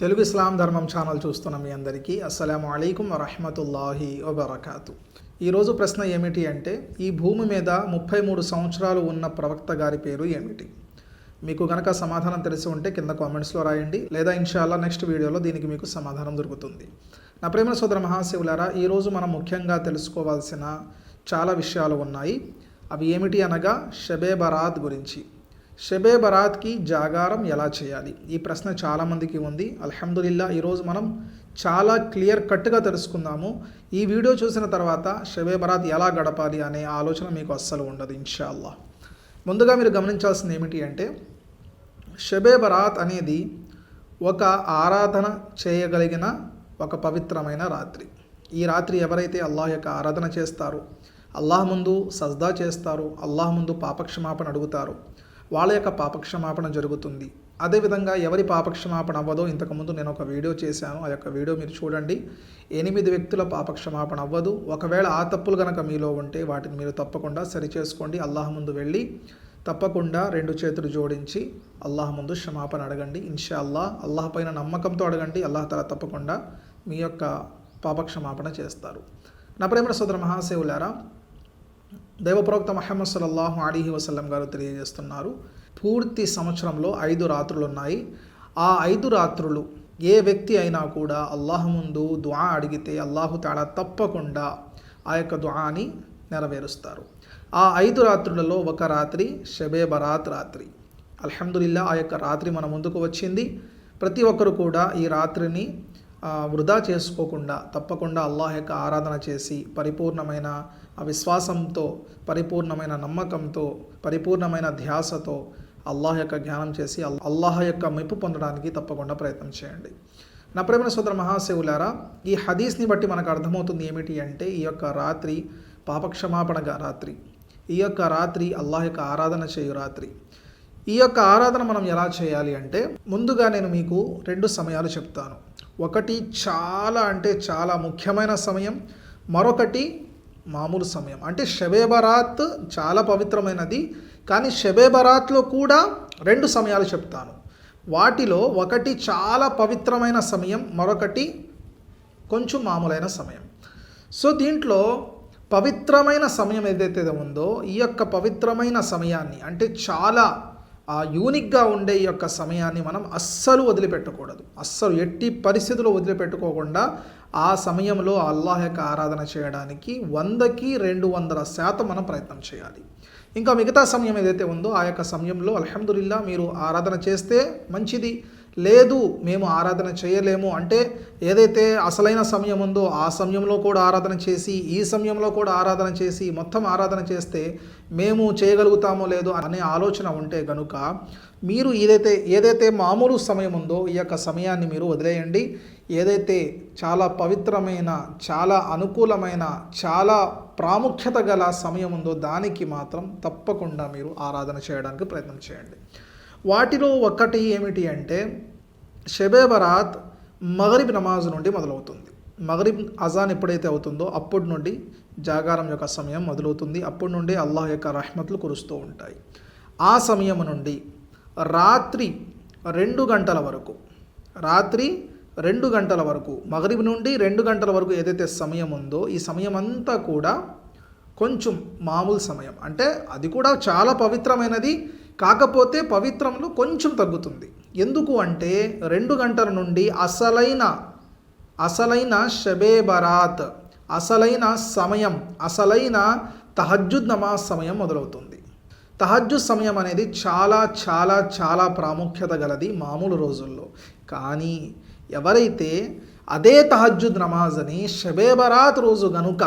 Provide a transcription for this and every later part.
తెలుగు ఇస్లాం ధర్మం ఛానల్ చూస్తున్న మీ అందరికీ అస్సలం అయికం వరహమతుల్లాహి వబర్కాతు. ఈరోజు ప్రశ్న ఏమిటి అంటే ఈ భూమి మీద ముప్పై మూడు సంవత్సరాలు ఉన్న ప్రవక్త గారి పేరు ఏమిటి? మీకు గనక సమాధానం తెలిసి ఉంటే కింద కామెంట్స్లో రాయండి లేదా ఇన్షాల్లా నెక్స్ట్ వీడియోలో దీనికి మీకు సమాధానం దొరుకుతుంది. నా ప్రేమ సోదర మహాశివులారా ఈరోజు మనం ముఖ్యంగా తెలుసుకోవాల్సిన చాలా విషయాలు ఉన్నాయి. అవి ఏమిటి అనగా షబే బరాత్ గురించి. షబే బరాత్కి జాగారం ఎలా చేయాలి? ఈ ప్రశ్న చాలామందికి ఉంది. అల్హమ్దుల్లా ఈరోజు మనం చాలా క్లియర్ కట్గా తెలుసుకుందాము. ఈ వీడియో చూసిన తర్వాత షబే బరాత్ ఎలా గడపాలి అనే ఆలోచన మీకు అస్సలు ఉండదు ఇన్షాల్లా ముందుగా మీరు గమనించాల్సింది ఏమిటి అంటే షబే బరాత్ అనేది ఒక ఆరాధన చేయగలిగిన ఒక పవిత్రమైన రాత్రి. ఈ రాత్రి ఎవరైతే అల్లాహ్ యొక్క ఆరాధన చేస్తారో అల్లాహ్ ముందు సజ్దా చేస్తారు అల్లాహ్ ముందు పాపక్షమాపణ అడుగుతారు వాళ్ళ యొక్క పాపక్షమాపణ జరుగుతుంది. అదేవిధంగా ఎవరి పాపక్షమాపణ అవ్వదో ఇంతకుముందు నేను ఒక వీడియో చేశాను. ఆ యొక్క వీడియో మీరు చూడండి. ఎనిమిది వ్యక్తుల పాపక్షమాపణ అవ్వదు. ఒకవేళ ఆ తప్పులు కనుక మీలో ఉంటే వాటిని మీరు తప్పకుండా సరిచేసుకోండి. అల్లాహ్ ముందు వెళ్ళి తప్పకుండా రెండు చేతులు జోడించి అల్లాహ్ ముందు క్షమాపణ అడగండి. ఇన్షా అల్లాహ్ అల్లాహ్ పైన నమ్మకంతో అడగండి. అల్లాహ్ తల తప్పకుండా మీ యొక్క పాపక్షమాపణ చేస్తారు. నా ప్రేమ సోదర మహాసేవులారా దైవప్రవక్త మహమ్మద్ సల్లల్లాహు అలీహి వసల్లం గారు తెలియజేస్తున్నారు. పూర్తి సంవత్సరంలో ఐదు రాత్రులు ఉన్నాయి. ఆ ఐదు రాత్రులు ఏ వ్యక్తి అయినా కూడా అల్లాహ్ ముందు దుఆ అడిగితే అల్లాహు తేడా తప్పకుండా ఆ యొక్క దుఆని నెరవేరుస్తారు. ఆ ఐదు రాత్రులలో ఒక రాత్రి షబే బరాత్ రాత్రి. అల్హమ్దుల్లా ఆ యొక్క రాత్రి మన ముందుకు వచ్చింది. ప్రతి ఒక్కరు కూడా ఈ రాత్రిని వృధా చేసుకోకుండా తప్పకుండా అల్లాహ్ యొక్క ఆరాధన చేసి పరిపూర్ణమైన విశ్వాసంతో పరిపూర్ణమైన నమ్మకంతో పరిపూర్ణమైన ధ్యాసతో అల్లాహ్ యొక్క జ్ఞానం చేసి అల్- అల్లాహ్ యొక్క మెప్పు పొందడానికి తప్పకుండా ప్రయత్నం చేయండి. నా ప్రేమ సోదర మహాశివులారా ఈ హదీస్ని బట్టి మనకు అర్థమవుతుంది ఏమిటి అంటే ఈ యొక్క రాత్రి పాపక్షమాపణగా రాత్రి. ఈ యొక్క రాత్రి అల్లాహ్ యొక్క ఆరాధన చేయు రాత్రి. ఈ యొక్క ఆరాధన మనం ఎలా చేయాలి అంటే ముందుగా నేను మీకు రెండు సమయాలు చెప్తాను. ఒకటి చాలా అంటే చాలా ముఖ్యమైన సమయం మరొకటి మామూలు సమయం. అంటే షబే బరాత్ చాలా పవిత్రమైనది కానీ షబే బరాత్లో కూడా రెండు సమయాలు చెప్తాను. వాటిలో ఒకటి చాలా పవిత్రమైన సమయం మరొకటి కొంచెం మామూలైన సమయం. సో దీంట్లో పవిత్రమైన సమయం ఏదైతే ఉందో ఈ యొక్క పవిత్రమైన సమయాన్ని అంటే చాలా ఆ యూనిక్గా ఉండే ఈ యొక్క సమయాన్ని మనం అస్సలు వదిలిపెట్టకూడదు. అస్సలు ఎట్టి పరిస్థితుల్లో వదిలిపెట్టుకోకుండా ఆ సమయంలో అల్లాహ్ యొక్క ఆరాధన చేయడానికి వందకి రెండు వందల శాతం మనం ప్రయత్నం చేయాలి. ఇంకా మిగతా సమయం ఏదైతే ఉందో ఆ యొక్క సమయంలో అల్హమ్దుల్లా మీరు ఆరాధన చేస్తే మంచిది. లేదు మేము ఆరాధన చేయలేము అంటే ఏదైతే అసలైన సమయం ఉందో ఆ సమయంలో కూడా ఆరాధన చేసి ఈ సమయంలో కూడా ఆరాధన చేసి మొత్తం ఆరాధన చేస్తే మేము చేయగలుగుతామో లేదో అనే ఆలోచన ఉంటే కనుక మీరు ఏదైతే ఏదైతే మామూలు సమయం ఉందో ఈ యొక్క సమయాన్ని మీరు వదిలేయండి. ఏదైతే చాలా పవిత్రమైన చాలా అనుకూలమైన చాలా ప్రాముఖ్యత గల సమయం ఉందో దానికి మాత్రం తప్పకుండా మీరు ఆరాధన చేయడానికి ప్రయత్నం చేయండి. వాటిలో ఒకటి ఏమిటి అంటే షబే బరాత్ మగరిబ్ నమాజ్ నుండి మొదలవుతుంది. మగరిబ్ అజాన్ ఎప్పుడైతే అవుతుందో అప్పటి నుండి జాగారం యొక్క సమయం మొదలవుతుంది. అప్పటి నుండి అల్లాహ్ యొక్క రహ్మతులు కురుస్తూ ఉంటాయి. ఆ సమయం నుండి రాత్రి రెండు గంటల వరకు రాత్రి రెండు గంటల వరకు మగరిబ్ నుండి రెండు గంటల వరకు ఏదైతే సమయం ఉందో ఈ సమయం అంతా కూడా కొంచెం మామూలు సమయం. అంటే అది కూడా చాలా పవిత్రమైనది. కాకపోతే పవిత్రంలో కొంచెం తగ్గుతుంది. ఎందుకు అంటే రెండు గంటల నుండి అసలైన అసలైన షబే బరాత్ అసలైన సమయం అసలైన తహజ్జుద్ నమాజ్ సమయం మొదలవుతుంది. తహజ్జుద్ సమయం అనేది చాలా చాలా చాలా ప్రాముఖ్యత గలది మామూలు రోజుల్లో. కానీ ఎవరైతే అదే తహజ్జుద్ నమాజ్ని షబే బరాత్ రోజు గనుక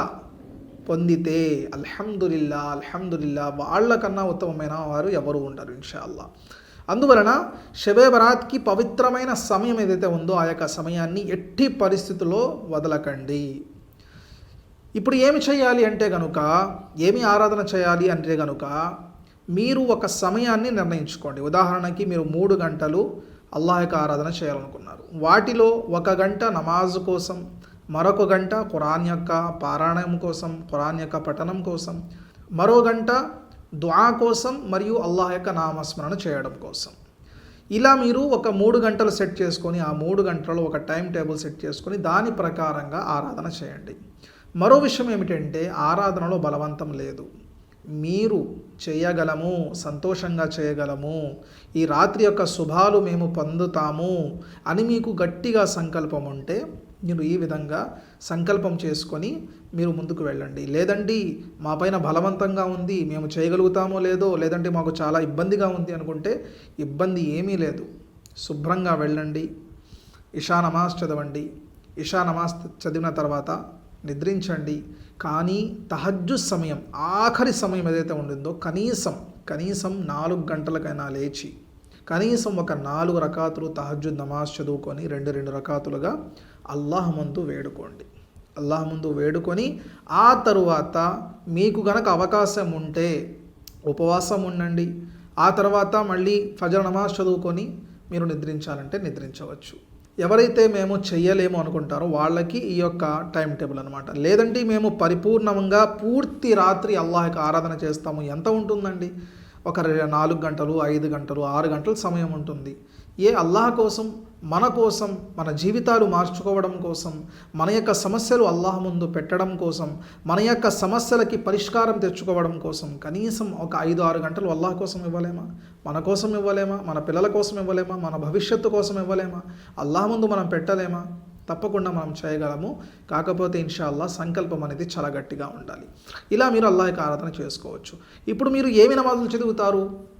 పొందితే అల్హమ్దుల్లా అల్హమ్దుల్లా వాళ్ళకన్నా ఉత్తమమైన వారు ఎవరు ఉండరు ఇన్షాల్లా అందువలన షబే బరాత్కి పవిత్రమైన సమయం ఏదైతే ఉందో ఆ యొక్క సమయాన్ని ఎట్టి పరిస్థితుల్లో వదలకండి. ఇప్పుడు ఏమి చేయాలి అంటే కనుక ఏమి ఆరాధన చేయాలి అంటే కనుక మీరు ఒక సమయాన్ని నిర్ణయించుకోండి. ఉదాహరణకి మీరు మూడు గంటలు అల్లాహ్ యొక్క ఆరాధన చేయాలనుకున్నారు. వాటిలో ఒక గంట నమాజ్ కోసం మరొక గంట ఖురాన్ యొక్క పారాయణం కోసం ఖురాన్ యొక్క పఠనం కోసం మరో గంట దుఆ కోసం మరియు అల్లాహ్ యొక్క నామస్మరణ చేయడం కోసం. ఇలా మీరు ఒక మూడు గంటలు సెట్ చేసుకొని ఆ మూడు గంటలలో ఒక టైం టేబుల్ సెట్ చేసుకొని దాని ప్రకారంగా ఆరాధన చేయండి. మరో విషయం ఏమిటంటే ఆరాధనలో బలవంతం లేదు. మీరు చేయగలము సంతోషంగా చేయగలము ఈ రాత్రి యొక్క శుభాలు మేము పొందుతాము అని మీకు గట్టిగా సంకల్పం ఉంటే మీరు ఈ విధంగా సంకల్పం చేసుకొని మీరు ముందుకు వెళ్ళండి. లేదండి మా పైన బలవంతంగా ఉంది మేము చేయగలుగుతామో లేదో లేదంటే మాకు చాలా ఇబ్బందిగా ఉంది అనుకుంటే ఇబ్బంది ఏమీ లేదు. శుభ్రంగా వెళ్ళండి. ఇషా నమాజ్ చదవండి. ఇషా నమాజ్ చదివిన తర్వాత నిద్రించండి. కానీ తహజ్జు సమయం ఆఖరి సమయం ఏదైతే ఉండిందో కనీసం కనీసం నాలుగు గంటలకైనా లేచి కనీసం ఒక నాలుగు రకాతులు తహజ్జుద్ నమాజ్ చదువుకొని రెండు రెండు రకాతులుగా అల్లాహ్ ముందు వేడుకోండి. అల్లాహ్ ముందు వేడుకొని ఆ తరువాత మీకు గనక అవకాశం ఉంటే ఉపవాసం ఉండండి. ఆ తర్వాత మళ్ళీ ఫజర్ నమాజ్ చదువుకొని మీరు నిద్రించాలంటే నిద్రించవచ్చు. ఎవరైతే మేము చెయ్యలేము అనుకుంటారో వాళ్ళకి ఈ యొక్క టైం టేబుల్ అనమాట లేదంటే మేము పరిపూర్ణంగా పూర్తి రాత్రి అల్లాహకి ఆరాధన చేస్తాము. ఎంత ఉంటుందండి? ఒక నాలుగు గంటలు ఐదు గంటలు ఆరు గంటల సమయం ఉంటుంది. ఏ అల్లాహ్ కోసం మన కోసం మన జీవితాలు మార్చుకోవడం కోసం మన యొక్క సమస్యలు అల్లాహ్ ముందు పెట్టడం కోసం మన యొక్క సమస్యలకి పరిష్కారం తెచ్చుకోవడం కోసం కనీసం ఒక ఐదు ఆరు గంటలు అల్లాహ్ కోసం ఇవ్వలేమా? మన కోసం ఇవ్వలేమా? మన పిల్లల కోసం ఇవ్వలేమా? మన భవిష్యత్తు కోసం ఇవ్వలేమా? అల్లాహ్ ముందు మనం పెట్టలేమా? తప్పకుండా మనం చేయగలము. కాకపోతే ఇన్షాల్లా సంకల్పం అనేది చాలా గట్టిగా ఉండాలి. ఇలా మీరు అల్లాహకి ఆరాధన చేసుకోవచ్చు. ఇప్పుడు మీరు ఏమి నమాజులు చదువుతారు?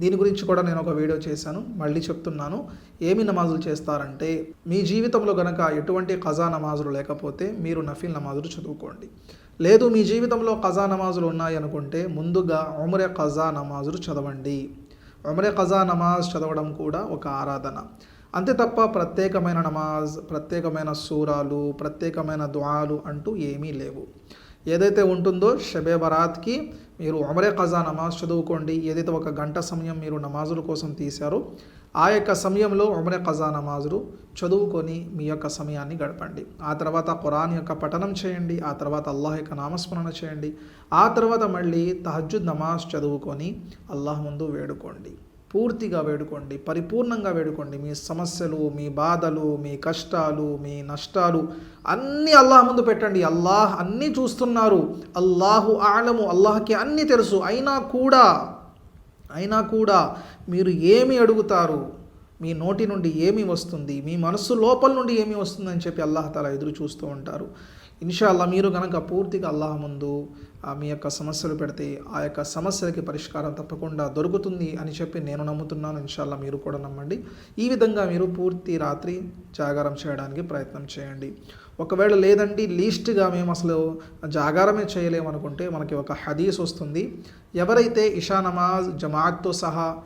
దీని గురించి కూడా నేను ఒక వీడియో చేశాను. మళ్ళీ చెప్తున్నాను. ఏమి నమాజులు చేస్తారంటే మీ జీవితంలో గనక ఎటువంటి ఖజా నమాజులు లేకపోతే మీరు నఫీల్ నమాజులు చదువుకోండి. లేదు మీ జీవితంలో ఖజా నమాజులు ఉన్నాయి అనుకుంటే ముందుగా ఉమరే ఖజా నమాజులు చదవండి. ఉమరే ఖజా నమాజ్ చదవడం కూడా ఒక ఆరాధన. అంతే తప్ప ప్రత్యేకమైన నమాజ్ ప్రత్యేకమైన సూరాలు ప్రత్యేకమైన దుఆలు అంటూ ఏమీ లేవు. ఏదైతే ఉంటుందో షబే బరాత్కి మీరు అమరే ఖజా నమాజ్ చదువుకోండి. ఏదైతే ఒక గంట సమయం మీరు నమాజుల కోసం తీశారో ఆ యొక్క సమయంలో ఉమరే ఖజా నమాజులు చదువుకొని మీ యొక్క సమయాన్ని గడపండి. ఆ తర్వాత ఖురాన్ యొక్క పఠనం చేయండి. ఆ తర్వాత అల్లాహ్ యొక్క నామస్మరణ చేయండి. ఆ తర్వాత మళ్ళీ తహజ్జుద్ నమాజ్ చదువుకొని అల్లాహ్ ముందు వేడుకోండి. పూర్తిగా వేడుకోండి పరిపూర్ణంగా వేడుకోండి. మీ సమస్యలు మీ బాధలు మీ కష్టాలు మీ నష్టాలు అన్నీ అల్లాహ్ ముందు పెట్టండి. అల్లాహ్ అన్నీ చూస్తున్నారు. అల్లాహు ఆలము అల్లాహ్కి అన్నీ తెలుసు. అయినా కూడా అయినా కూడా మీరు ఏమి అడుగుతారు? మీ నోటి నుండి ఏమి వస్తుంది? మీ మనస్సు లోపల నుండి ఏమి వస్తుందని చెప్పి అల్లాహతలా ఎదురు చూస్తూ ఉంటారు. ఇన్షాల్లా మీరు కనుక పూర్తిగా అల్లాహ ముందు ఆ మీ యొక్క సమస్యలు పెడితే ఆ యొక్క సమస్యలకి పరిష్కారం తప్పకుండా దొరుకుతుంది అని చెప్పి నేను నమ్ముతున్నాను. ఇన్షాల్లా మీరు కూడా నమ్మండి. ఈ విధంగా మీరు పూర్తి రాత్రి జాగారం చేయడానికి ప్రయత్నం చేయండి. ఒకవేళ లేదండి లీస్ట్గా మేము అసలు జాగారమే చేయలేమనుకుంటే మనకి ఒక హదీస్ వస్తుంది. ఎవరైతే ఇషా నమాజ్ జమాత్తో సహా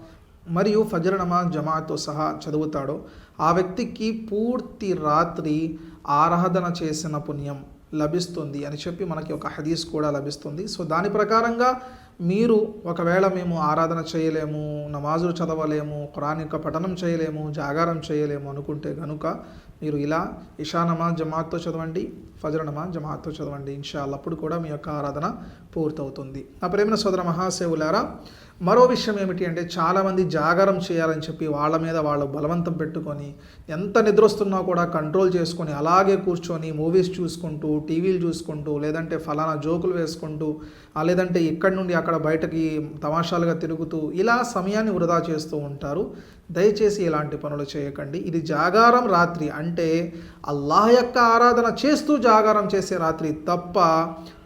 మరియు ఫజర్ నమాజ్ జమాత్తో సహా చదువుతాడో ఆ వ్యక్తికి పూర్తి రాత్రి ఆరాధన చేసిన పుణ్యం. లభిస్తుంది అని చెప్పి మనకి ఒక హదీస్ కూడా లభిస్తుంది. సో దాని ప్రకారంగా మీరు ఒకవేళ మేము ఆరాధన చేయలేము నమాజులు చదవలేము ఖురాన్ యొక్క పఠనం చేయలేము జాగారం చేయలేము అనుకుంటే కనుక మీరు ఇలా ఇషా నమాజ్ జమాత్తో చదవండి ఫజర్ నమాజ్ జమాత్తో చదవండి. ఇన్షాల్ అప్పుడు కూడా మీ యొక్క ఆరాధన పూర్తవుతుంది. నా ప్రేమ సోదర మహాసేవులారా మరో విషయం ఏమిటి అంటే చాలామంది జాగారం చేయాలని చెప్పి వాళ్ళ మీద వాళ్ళు బలవంతం పెట్టుకొని ఎంత నిద్రొస్తున్నా కూడా కంట్రోల్ చేసుకొని అలాగే కూర్చొని మూవీస్ చూసుకుంటూ టీవీలు చూసుకుంటూ లేదంటే ఫలానా జోకులు వేసుకుంటూ లేదంటే ఇక్కడి నుండి అక్కడ బయటకి తమాషాలుగా తిరుగుతూ ఇలా సమయాన్ని వృధా చేస్తూ ఉంటారు. దయచేసి ఇలాంటి పనులు చేయకండి. ఇది జాగారం రాత్రి అంటే అల్లాహ్ యొక్క ఆరాధన చేస్తూ జాగారం చేసే రాత్రి తప్ప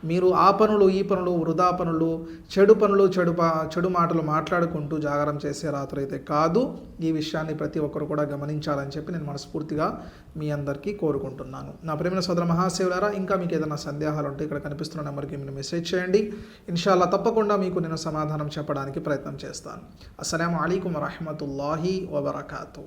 మీరు ఆ పనులు ఈ పనులు వృధా పనులు చెడు పనులు చెడు పా చెడు మాటలు మాట్లాడుకుంటూ జాగారం చేసే రాత్రి అయితే కాదు. ఈ విషయాన్ని ప్రతి ఒక్కరు కూడా గమనించాలని చెప్పి నేను మనస్ఫూర్తిగా మీ అందరికీ కోరుకుంటున్నాను. నా ప్రేమ సోదర మహాశివులారా ఇంకా మీకు ఏదైనా సందేహాలు ఉంటే ఇక్కడ కనిపిస్తున్న నెంబర్కి మీరు మెసేజ్ చేయండి. ఇన్షాల్లా తప్పకుండా మీకు నేను సమాధానం చెప్పడానికి ప్రయత్నం చేస్తాను. అస్సలం అయికం వరహమతుల్లాహి వబర్కాతు.